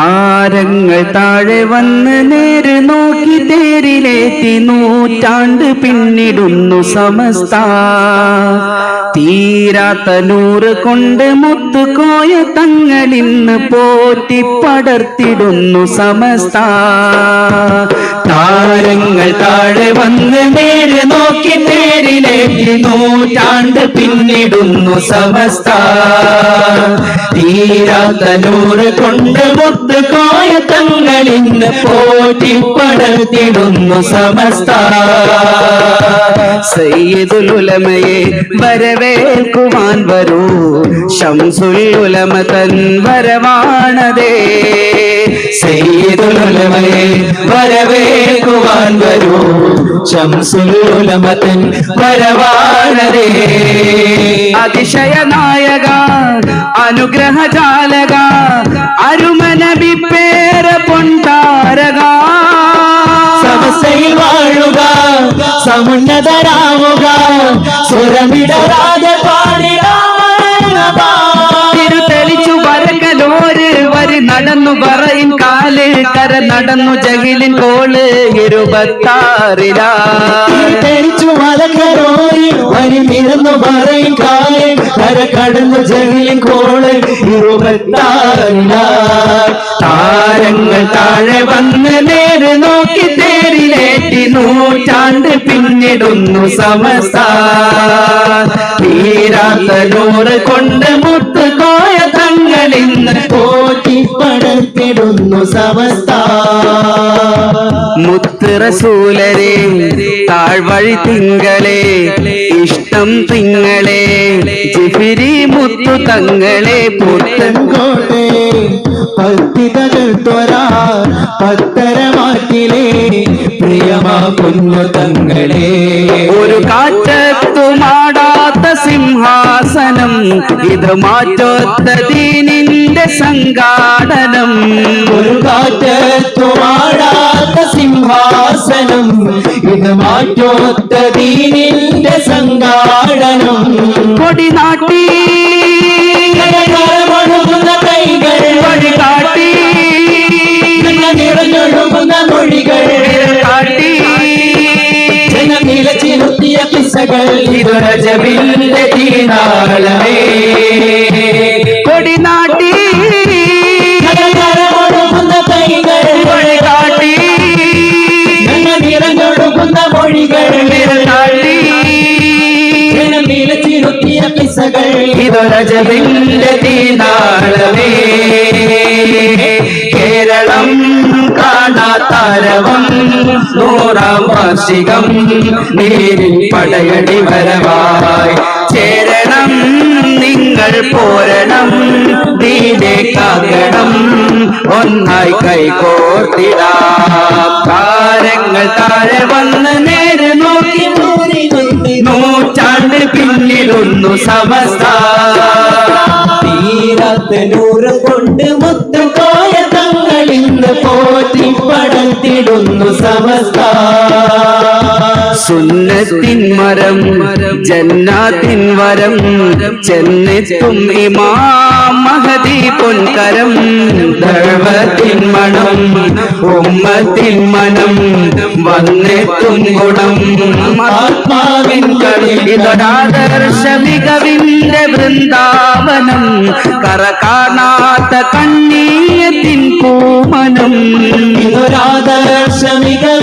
Ah. താരങ്ങൾ താഴെ വന്ന് നേര് നോക്കി തേരിലേത്തി നൂറ്റാണ്ട് പിന്നിടുന്നു സമസ്ത. തീരാത്ത നൂറ് കൊണ്ട് മുത്തുകോയ തങ്ങളിന്ന് പോറ്റി പടർത്തിടുന്നു സമസ്ത. താരങ്ങൾ താഴെ വന്ന് നേര് നോക്കി തേരിലേറ്റി നൂറ്റാണ്ട് പിന്നിടുന്നു സമസ്ത. തീരാത്ത നൂറ് കൊണ്ട് മുത്ത് തങ്ങളിന്ന് പോറ്റി പടർത്തിടുന്നു സമസ്ത. സയ്യിദുൽ ഉലമയെ വരവേൽക്കുവാൻ വരൂ. ശംസുൽ ഉലമ തൻ വരവാണതേ. സയ്യിദുൽ ഉലമയെ വരവേൽക്കുവാൻ വരൂ. ശംസുൽ ഉലമ തൻ വരവാണതേ. അതിശയ നായക അനുഗ്രഹജാലക അരുമനബി പേര പൊണ്ടാരക സമസ്തയിൽ വാഴുക സമുന്നതരാവുക സ്വരമിടരാതെ പാടിടാ തിരുതെളിച്ചു വരകലോര് വരി നടന്നു കര നടന്നു ജഹിലിൻ കോൾ ഇരുപത്താറിലാ. തെളിച്ചു മലക്കരോയി വരി നിരന്നു പറയും കാലേ കര കടന്നു ജഹിലിൻ കോൾ ഇരുപത്താറില. താരങ്ങൾ താഴെ വന്ന് നേര് നോക്കി തേരിലേറ്റി നൂറ്റാണ്ട് പിന്നിടുന്നു സമസ്ത. തീരാത്ത നൂറ് കൊണ്ട് മുത്ത് കോയ തങ്ങളിന്ന് പോറ്റി പടർത്തിടുന്നു സമസ്ത. മുത്തുറസൂലരെ താഴ്വഴി തിങ്കളെ ഇഷ്ടം തിങ്ങളെ ജിഫിരി മുത്തു തങ്ങളെ പുത്തൻ കോട്ടെ ത്വരാ പത്തരമാറ്റിലെ പ്രിയമാ കുഞ്ഞു തങ്ങളെ. ഒരു കാറ്റത്തുമാടാത്ത സിംഹാസനം ഇത് മാറ്റോത്തതിനിന്റെ സംഘാടനം. ഒരു കാറ്റത്തുവാടാത്ത സിംഹാസനം. ഇത് മാറ്റോത്തതിനിന്റെ സംഘാടനം. കൊടി നാട്ടി കരമൊഴുകുന്ന കൈകൾ വഴി കാട്ടി നിറഞ്ഞൊഴുകുന്ന മൊഴികൾ കാട്ടി ഇതൊരജവിന്റെ തീനാളമേ കൊടി നാട്ടി കരമൊഴുകുന്ന കൈകൾ വഴി കാട്ടി നിറഞ്ഞൊഴുകുന്ന മൊഴികൾ കാട്ടി ജനം പിസകൾ ഇതൊരജവിന്റെ തീനാളമേ. കേരളം കാണാത്താരവം നൂറാം വാർഷികം നേരിൽ പടയടി വരവായി. പോരണം നീനെ കാക്കണം ഒന്നായി കൈകോർത്തിടാം. താരങ്ങൾ താഴെ വന്ന് നേര് നോക്കി നൂറ്റാണ്ട് പിന്നിലൊന്നു സമസ്ത. തീരത്ത് നൂറ് കൊണ്ട് മുത്തുകോയ തങ്ങൾ ഇന്ന് പോറ്റി പടത്തിടുന്നു സമസ്ത. സുന്നത്തിൻ മരം ജന്നാത്തിൻ വരം ചെന്നെത്തും ഇമാം മഹതി പൊൻകരം ദഴവത്തിൻ മണം ഉമ്മത്തിൻ മനം വന്നെത്തും ഗുണം. ആത്മാവിൻ കളിതൊരാദർശ മികവിന്റെ വൃന്ദാവനം കറ കാണാത്ത കണ്ണീയത്തിൻ പൂമനം ഇതൊരാദർശ മികവിന്റെ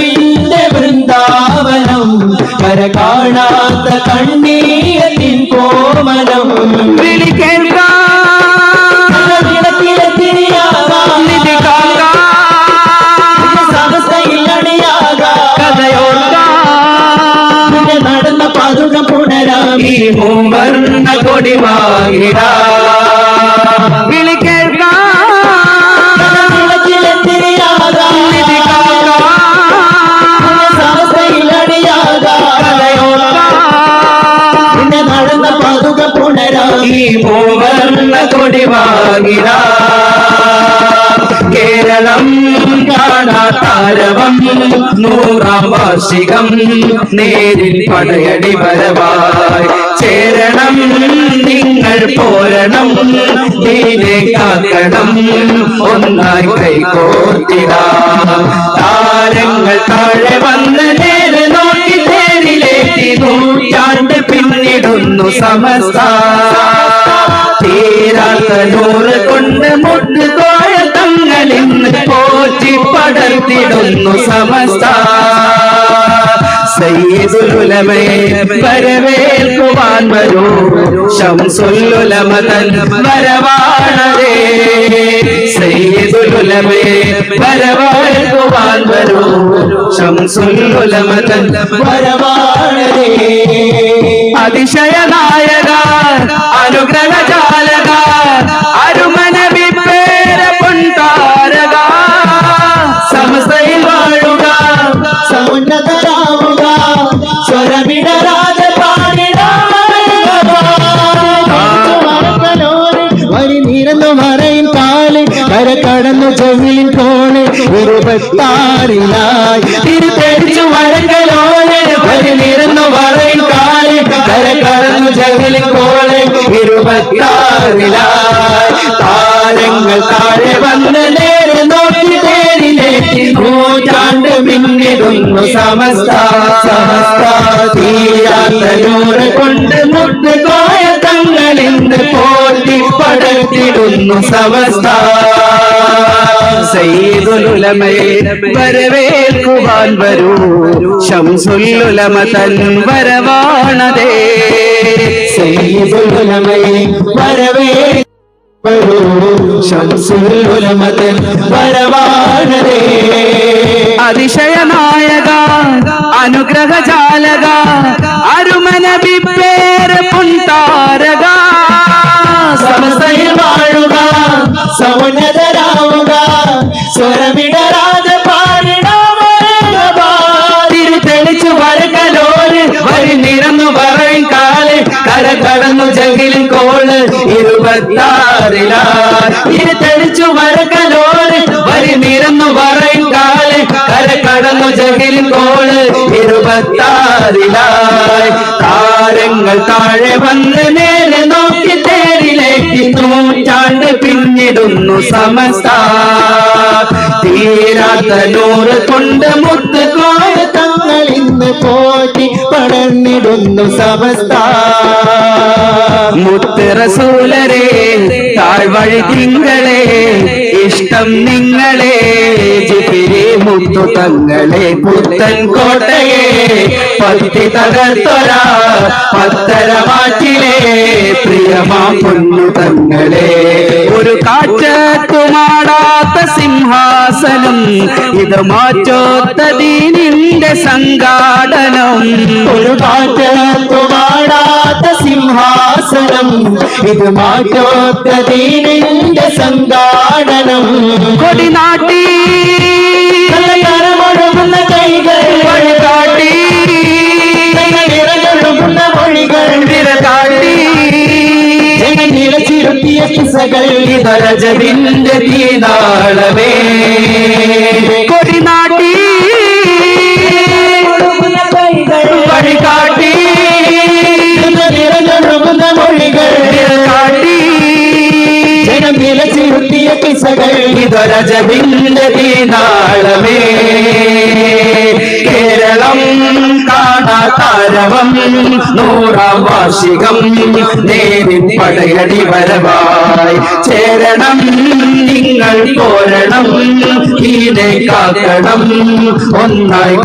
അണിയാകാം കഥയോർക്കാം. പിന്നെ നടന്ന പതുക പുനരാമി കൊടി വാങ്ങിടാ. കൊടി കേരളം കാണാതാരവം നൂറാം വാർഷികം നേരിൽ പടയടി വരവായി. ചേരണം നിങ്ങൾ പോരണം നീനെ കാക്കണം ഒന്നായി കൈകോർത്തിട. താരങ്ങൾ താഴെ വന്ന് നേരെ നോക്കി തേരിലേറ്റി നൂറ്റാണ്ട് പിന്നിടുന്നു സമസ്ത. നൂറ് കൊണ്ട് മുട്ടുകോയ തങ്ങളിന്ന് പോറ്റി പടർത്തിടുന്നു സമസ്ത. സയ്യിദുലുലമയെ വരവേൽക്കുവാൻ വരൂ. ശംസുല്ലുലമ തൻ വരവാണരേ സയ്യിദുലുലമയെ വരവേൽക്കുവാൻ വരൂ. ശംസുല്ലുലമ തൻ വരവാണരേ അതിശയനായക അനുഗ്രഹജാലക അരുമന കോണ് ഇരുപത്താറിലായി തിരിച്ചു വരങ്കലോലെ വരുന്നിരുന്നു നിരന്നു പറയും കാൽ കര കടന്നു ജഗലിൽ കോളെ ഇരുപത്താറിലായി താരങ്ങൾ താഴെ വന്ന് നേരെ നോക്കി തേരിലേക്ക് നൂറ്റാണ്ട് മിന്നിടുന്നു സമസ്ത. സമസ്ത തീരാത്ത കൊണ്ട് മുട്ട് കോയ തങ്ങളിന്ന് പോറ്റി പടത്തിടുന്നു സമസ്ത. സയ്യിദുലുലമയെ വരവേൽക്കുവാൻ വരൂ. ശംസുല്ലുലമ തൻ വരവാണതേ. സയ്യിദുലമയെ വരവേ വരൂ. വരവാണരേ അതിശയനായക അനുഗ്രഹജാലക അരുമന ബിപ്പേര പുൻതാരക. സമസ്തയിൽ വാഴുക സമുന്നതരാവുക സ്വരമിടരാതെ വരകലോൽ വരി നിരന്നു പറയും കാൽ കര കടന്നു ജഗിൽ കോൾ ഇരുപത്താറിലായി താരങ്ങൾ താഴെ വന്ന് നേരെ നോക്കി തേരിലേക്ക് നൂറ്റാണ്ട് പിന്നിടുന്നു സമസ്ത തീരാത്ത നൂറ് കൊണ്ട് മുത്ത് കോയ തങ്ങൾ ഇന്ന് പോറ്റി പടർന്നിടുന്നു സമസ്ത. മുത്ത് റസൂലരെ താഴ്വഴി തിങ്കളെ ഇഷ്ടം നിങ്ങളെ മുത്തു തങ്ങളെ പുത്തൻ കോട്ടയെ പത്തി തകർത്തൊര പത്തര മാറ്റിലെ പ്രിയമാ പൊന്നു തങ്ങളെ. ഒരു കാറ്റത്തുമാടാത്ത സിംഹാസനം. ഇത് മാറ്റോത്തതിനിന്റെ സംഘാടനം. ഒരു മാടാത്ത സിംഹാസനം. ഇത് മാറ്റോത്തതിനിന്റെ സംഘാടനം. കൊടിനാട്ടി കിസകൾ ഇതരജവിന്റെ തീനാളമേ. കൊടിനാട്ടി. വഴികാട്ടി. നിറഞ്ഞൊഴുകുന്ന മൊഴികൾ കാട്ടി ജനം നിലച്ചിരുത്തിയ കിസകൾ ഇതൊരജവിന്റെ തീനാളമേ. കാണാതാരവം നൂറാം വാർഷികം പടയടി വരവായി. ചേരണം നിങ്ങൾ പോരണം ഈനെ കാക്കണം ഒന്നായി